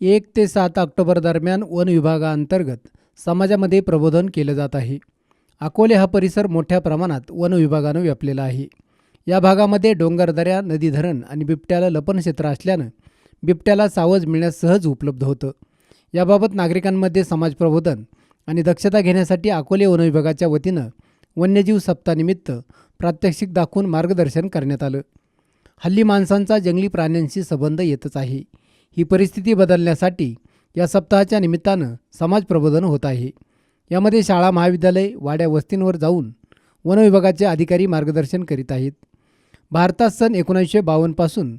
एक ते सात ऑक्टोबर दरम्यान वन विभागाअंतर्गत समाजामध्ये प्रबोधन केलं जात आहे. अकोले हा परिसर मोठ्या प्रमाणात वन विभागानं व्यापलेला आहे. या भागामध्ये डोंगरदऱ्या नदी धरण आणि बिबट्याला लपन क्षेत्र असल्यानं बिबट्याला सावज मिळण्यास सहज उपलब्ध होतं. याबाबत नागरिकांमध्ये समाज प्रबोधन आणि दक्षता घेण्यासाठी अकोले वन विभागाच्या वतीनं वन्यजीव सप्ताहानिमित्त प्रात्यक्षिक दाखवून मार्गदर्शन करण्यात आलं. हल्ली माणसांचा जंगली प्राण्यांशी संबंध येतच आहे. ही परिस्थिती बदलण्यासाठी या सप्ताहाच्या निमित्तानं समाज प्रबोधन होत आहे. यामध्ये शाळा महाविद्यालय वाड्या वस्तींवर जाऊन वनविभागाचे अधिकारी मार्गदर्शन करीत आहेत. भारतात सन एकोणीसशे बावन्नपासून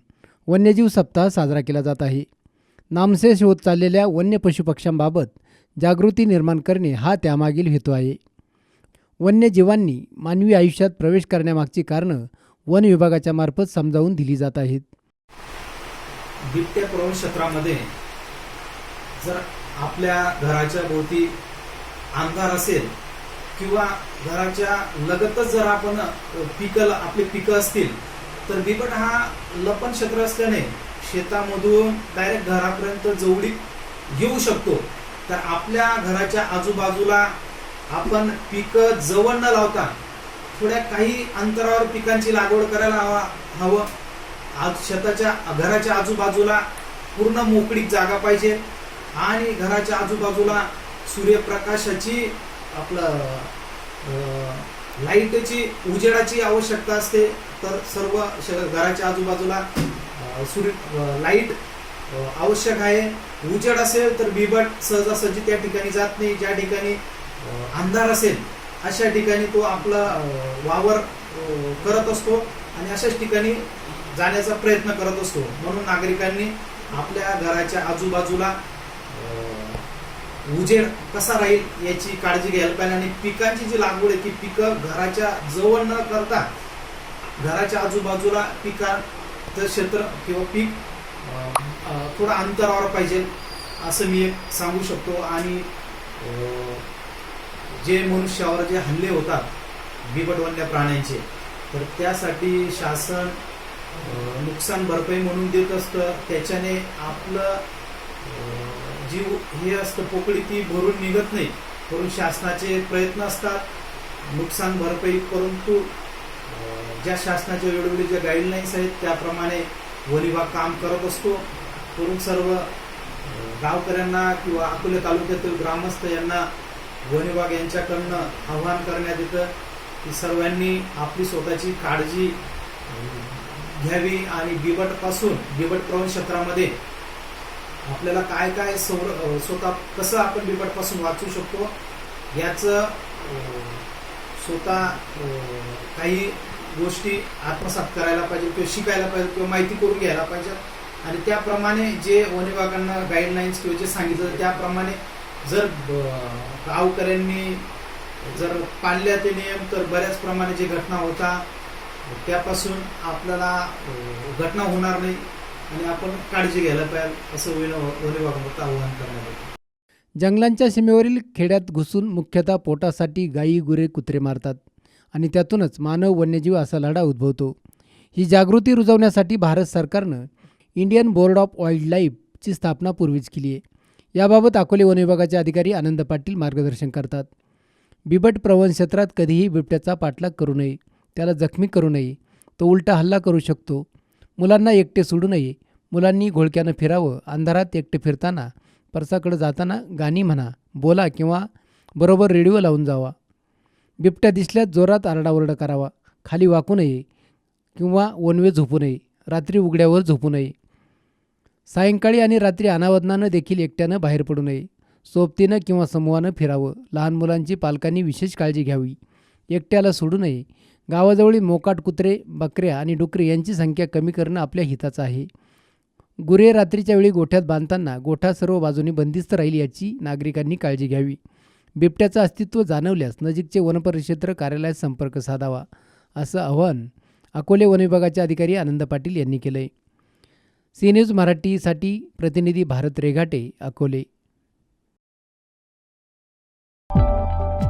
वन्यजीव सप्ताह साजरा केला जात आहे. नामशेष होत चाललेल्या वन्य पशुपक्ष्यांबाबत जागृती निर्माण करणे हा त्यामागील हेतू आहे. वन्यजीवांनी मानवी आयुष्यात प्रवेश करण्यामागची कारणं वन विभागाच्या मार्फत समजावून दिली जात आहेत. बिबट्या प्रवण क्षेत्रामध्ये जर आपल्या घराच्या भोवती अंधार असेल किंवा घराच्या लगतच जर आपण पिकं आपले पिकं असतील तर बिबट हा लपन क्षेत्र असल्याने शेतामधून डायरेक्ट घरापर्यंत जवळी येऊ शकतो. तर आपल्या घराच्या आजूबाजूला आपण पिकं जवळ न लावता थोड्या काही अंतरावर पिकांची लागवड करायला हवा हवं. आज शेताच्या घराच्या आजूबाजूला पूर्ण मोकळी जागा पाहिजे आणि घराच्या आजूबाजूला सूर्यप्रकाशाची आपलं लाईटची उजेडाची आवश्यकता असते. तर सर्व श- घराच्या आजूबाजूला सूर्य लाइट आवश्यक आहे. उजेड असेल तर बिबट सहजासहजी त्या ठिकाणी जात नाही. ज्या ठिकाणी अंधार असेल अशा ठिकाणी तो आपला वावर करत असतो. आणि अशाच ठिकाणी जाण्याचा प्रयत्न करत असतो. म्हणून नागरिकांनी आपल्या घराच्या आजूबाजूला उजेड कसा राहील याची काळजी घ्यायला पाहिजे आणि पिकांची जी लागवड आहे ती पिकं घराच्या जवळ न करता घराच्या आजूबाजूला पिकाचं क्षेत्र किंवा पीक थोडं अंतरावर पाहिजे असं मी एक सांगू शकतो. आणि जे मनुष्यावर जे हल्ले होतात बिबट प्राण्यांचे तर त्यासाठी शासन नुकसान भरपाई म्हणून देत असतं. त्याच्याने आपलं जीव हे असतं पोकळी ती भरून निघत नाही. म्हणून शासनाचे प्रयत्न असतात नुकसान भरपाई. परंतु ज्या शासनाच्या वेळोवेळी ज्या गाईडलाईन्स आहेत त्याप्रमाणे वन विभाग काम करत असतो. करून सर्व गावकऱ्यांना किंवा अकोले तालुक्यातील ग्रामस्थ यांना वन विभाग यांच्याकडनं आव्हान करण्यात येतं. की सर्वांनी आपली स्वतःची काळजी घ्यावी आणि बिबटपासून बिबट प्रवण क्षेत्रामध्ये आपल्याला काय काय सौर स्वतः कसं आपण बिबटपासून वाचू शकतो याचं स्वतः काही गोष्टी आत्मसात करायला पाहिजे किंवा शिकायला पाहिजे किंवा माहिती करून घ्यायला पाहिजे. आणि त्याप्रमाणे जे वन विभागांना गाईडलाईन्स किंवा जे सांगितलं त्याप्रमाणे जर गावकऱ्यांनी जर पाळल्या ते नियम तर बऱ्याच प्रमाणे जे घटना होता त्यापासून आपल्याला घटना होणार नाही आणि आपण काळजी घ्यायला पाहिजे असं वन आवाहन करण्यात येतं जंगलांच्या सीमेवरील खेड्यात घुसून मुख्यतः पोटासाठी गायी गुरे कुत्रे मारतात आणि त्यातूनच मानव वन्यजीव असा लढा उद्भवतो. ही जागृती रुजवण्यासाठी भारत सरकारनं इंडियन बोर्ड ऑफ वाईल्ड लाईफची स्थापना पूर्वीच केली आहे. याबाबत अकोले वन विभागाचे अधिकारी आनंद पाटील मार्गदर्शन करतात. बिबट प्रवण क्षेत्रात कधीही बिबट्याचा पाठलाग करू नये त्याला जखमी करू नये. तो उलटा हल्ला करू शकतो. मुलांना एकटे सोडू नये. मुलांनी घोळक्यानं फिरावं अंधारात एकटे फिरताना परसाकडे जाताना गाणी म्हणा बोला किंवा बरोबर रेडिओ लावून जावा. बिबट्या दिसल्यास जोरात आरडाओरडा करावा. खाली वाकू नये किंवा वनवे झोपू नये. रात्री उघड्यावर झोपू नये. सायंकाळी आणि रात्री अनावधनानं देखील एकट्यानं बाहेर पडू नये. सोबतीनं किंवा समूहानं फिरावं. लहान मुलांची पालकांनी विशेष काळजी घ्यावी. एकट्याला सोडू नये. गावाजवळील मोकाट कुत्रे बकऱ्या आणि डुकरे यांची संख्या कमी करणं आपल्या हिताचं आहे. गुरे रात्रीच्या वेळी गोठ्यात बांधताना गोठा सर्व बाजूने बंदिस्त राहील याची नागरिकांनी काळजी घ्यावी. बिबट्याचं अस्तित्व जाणवल्यास नजीकचे वनपरिक्षेत्र कार्यालयात संपर्क साधावा असं आवाहन अकोले वनविभागाचे अधिकारी आनंद पाटील यांनी केलं आहे सी न्यूज मराठीसाठी प्रतिनिधी भारत रेघाटे अकोले.